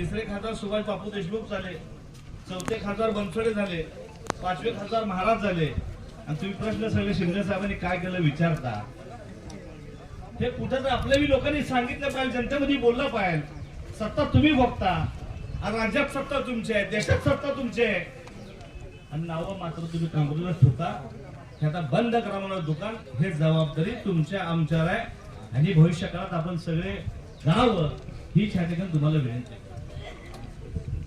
तिसरे खासदार सुभाष बापू देशमुख झाले चौथे खासदार बनसोडे झाले पाचवे खासदार महाराज झाले. आणि तुम्ही प्रश्न सगळे शिंदे साहेबांनी काय केलं विचारता. हे कुठं तर आपल्याही लोकांनी सांगितलं पाहिजे जनतेमध्ये बोललं पाहिजे. सत्ता तुम्ही बघता. आणि राज्यात सत्ता तुमची आहे देशात सत्ता तुमची आहे. आणि नावं मात्र तुम्ही काँग्रेसला ठेवता. हे आता बंद करा म्हणून दुकान हे जबाबदारी तुमच्या आमच्यावर आहे. आणि भविष्यकाळात आपण सगळे गाव ही या ठिकाणी तुम्हाला विनंती आहे.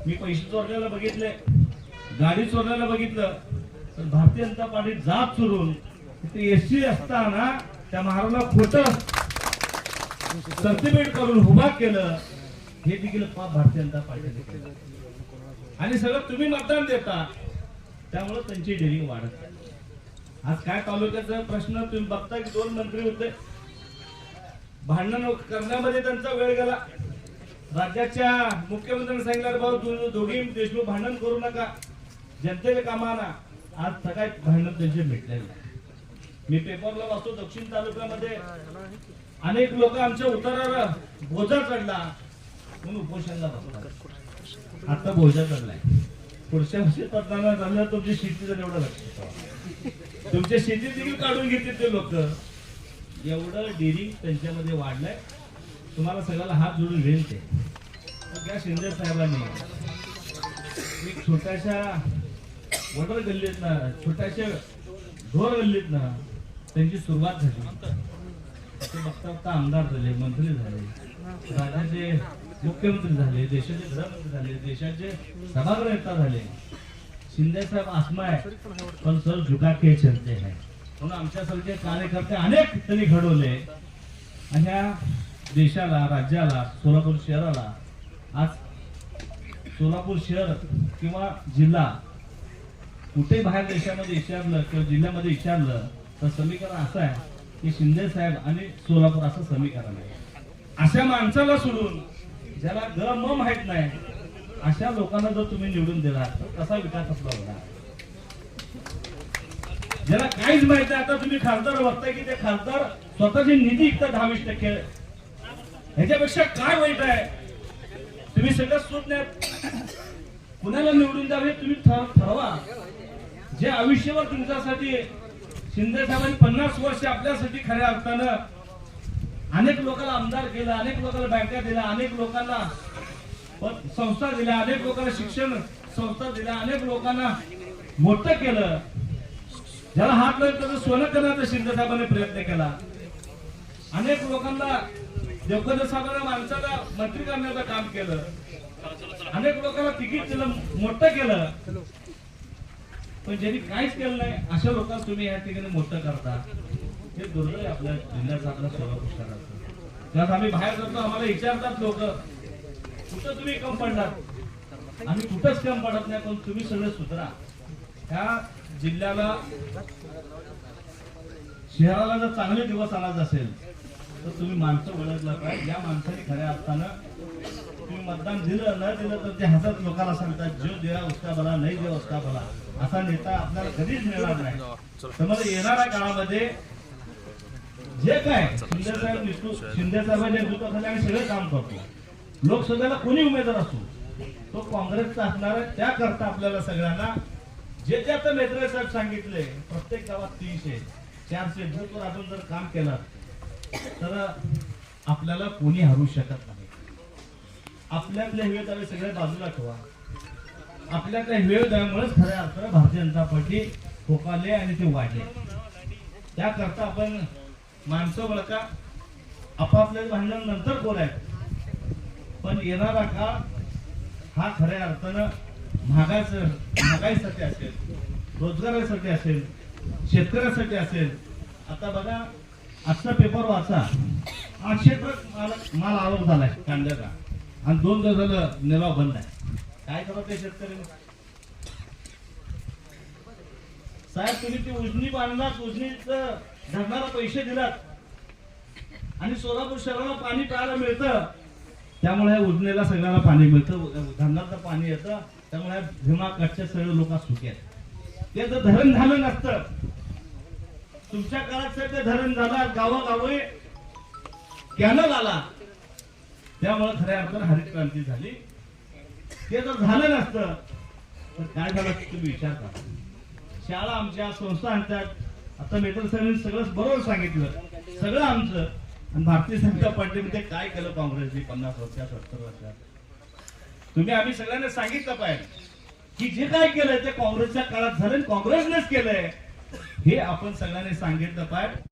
मी पैसे चोरल्याला बघितले गाडी चोरल्याला बघितलं तर भारतीय जनता पार्टी जात चोरून तिथे एसटी असताना त्या महाराजला खोटं सर्टिफिकेट करून उभा केलं हे देखील पाप भारतीय जनता पार्टीने आणि सगळं तुम्ही मतदान देता त्यामुळे त्यांची डेरिंग वाढत आज काय तालुक्याचा प्रश्न तुम्ही बघता की दोन मंत्री होते. भांडण करण्यामध्ये त्यांचा वेळ गेला. राज्याच्या मुख्यमंत्र्यांनी सांगितलं भाऊ तू दोघी देशमुख भांडण करू नका. जनतेला कामाना. आज सकाळी भांडण त्यांचे भेटले नाही. मी पेपरला वाचतो दक्षिण तालुक्यामध्ये. अनेक लोक आमच्या उतारावर बोजा चढला. म्हणून उपोषणला बसतात. आता बोजा चढलाय. पुढच्या वर्षी पडताना झालं तुमची शेतीचं एवढं लक्ष तुमच्या शेती देखील काढून घेतील ते लोक. एवढं डिरिंग त्यांच्यामध्ये वाढलंय. तुम्हाला सगळ्याला हात जोडून विनते त्या शिंदे साहेबांनी एक छोट्याशा वडर गल्लीत ना छोट्याशा ढोर गल्लीत ना त्यांची सुरुवात झाली. ते बघता बघता आमदार झाले मंत्री झाले राज्याचे मुख्यमंत्री झाले देशाचे गृहमंत्री झाले देशाचे सभागृह नेता झाले. शिंदे साहेब आत्मा आहे पण सर झुका के चलते म्हणून आमच्यासारखे कार्यकर्ते अनेक त्यांनी घडवले. आणि ह्या देशाला राज्याला सोलापूर शहराला आज सोलापूर शहर किंवा जिल्हा कुठे बाहेर देशामध्ये विचारलं किंवा जिल्ह्यामध्ये विचारलं तर समीकरण असं आहे की शिंदे साहेब आणि सोलापूर असं समीकरण आहे. अशा माणसाला सोडून ज्याला ग म माहीत नाही अशा लोकांना जर तुम्ही निवडून दिला तर कसा विकास असला होणार? ज्याला काहीच माहीत नाही आता तुम्ही खासदार बघताय की ते खासदार स्वतःची निधी इतका दहावीस टक्के ह्याच्यापेक्षा काय वाईट आहे? तुम्ही सगळं सोडण्यात कुणाला निवडून द्यावे म्हणजे तुम्ही ठरवा. जे आयुष्यभर तुमच्यासाठी शिंदे साहेबांनी पन्नास वर्ष आपल्यासाठी खऱ्या अर्थानं अनेक लोकांना आमदार केलं अनेक लोकांना बँका दिल्या अनेक लोकांना संस्था दिल्या अनेक लोकांना शिक्षण संस्था दिल्या अनेक लोकांना मोठं केलं. ज्याला हात लागेल त्याचं सोनं करण्याचा शिंदे साहेबांनी प्रयत्न केला. अनेक लोकांना देवकर माणसाला मंत्री करण्याचं काम केलं. अनेक लोकांना तिकीट दिलं मोठं केलं. पण ज्यांनी काहीच केलं नाही अशा लोकांना तुम्ही या ठिकाणी मोठं करता. हे दुर्दैव आपल्या जिल्ह्याचं आपल्या सोलापूर त्यात आम्ही बाहेर जातो आम्हाला विचारतात लोक कुठं तुम्ही कम पडणार आम्ही कुठंच कम पडत नाही पण तुम्ही सगळे सुधरा. ह्या जिल्ह्याला शहराला जर चांगले दिवस आणायचे असेल तर तुम्ही माणसं ओळखलं काय या माणसाने खऱ्या अर्थानं तुम्ही मतदान दिलं न दिलं तर ते हसत लोकांना सांगतात जो द्या उसका भला नाही दिला उसका भला. असा नेता आपल्याला कधीच मिळणार नाही. त्यामुळे येणाऱ्या काळामध्ये जे काय शिंदे साहेब नेतृत्व शिंदे साहेबांच्या नेतृत्वाखाली आम्ही सगळं काम करतो. लोकसभेला कोणी उमेदवार असतो तो काँग्रेसचा असणार त्याकरता आपल्याला सगळ्यांना जे जे आता मेत्रे साहेब सांगितले प्रत्येक गावात तीनशे चारशे बूथवर आपण जर काम केलं तर आपल्याला कोणी हरू शकत नाही. आपल्यातल्या हिवेदावे सगळ्या बाजूला ठेवा. आपल्यातल्या हिवेदाव्यामुळेच खऱ्या अर्थानं भारतीय जनता पार्टी फोकाले आणि ते वाढले. त्याकरता आपण माणसं का आपापल्या भांडण नंतर बोलायचं. पण येणारा काळ हा खऱ्या अर्थानं महागाच महागाईसाठी असेल रोजगारासाठी असेल शेतकऱ्यासाठी असेल. आता बघा आजचा पेपर वाचा. आठशे ट्रक माल माल आवक झालाय कांद्याचा. आणि दोन दिवस झालं निलाव बंद आहे. काय करत ते शेतकरी? साहेब तुम्ही ती उजनी बांधणार उजनीच धरणाला पैसे दिलात. आणि सोलापूर शहराला पाणी प्यायला मिळतं. त्यामुळे उजनेला सगळ्याला पाणी मिळतं. धरणाचं पाणी येतं. त्यामुळे ह्या भीमा कच्च्या सगळे लोक सुखी आहेत. ते जर धरण झालं नसतं तुमच्या काळात सर ते धरण झाला गावोगावी कॅनल आला. त्यामुळे खऱ्या अर्थानं हरित क्रांती झाली. ते जर झालं नसतं. तर काय झालं तुम्ही विचार करा. शाळा आमच्या संस्था आणतात. आता मेत्र सरांनी सगळं बरोबर सांगितलं. सगळं आमचं. आणि भारतीय जनता पार्टीमध्ये काय केलं काँग्रेसने पन्नास वर्षात सत्तर वर्षात? तुम्ही आम्ही सगळ्यांना सांगितलं पाहिजे. की जे काय केलंय ते काँग्रेसच्या काळात झालं काँग्रेसनेच केलंय. हे आपण सगळ्यांनी सांगितलं पाहिजे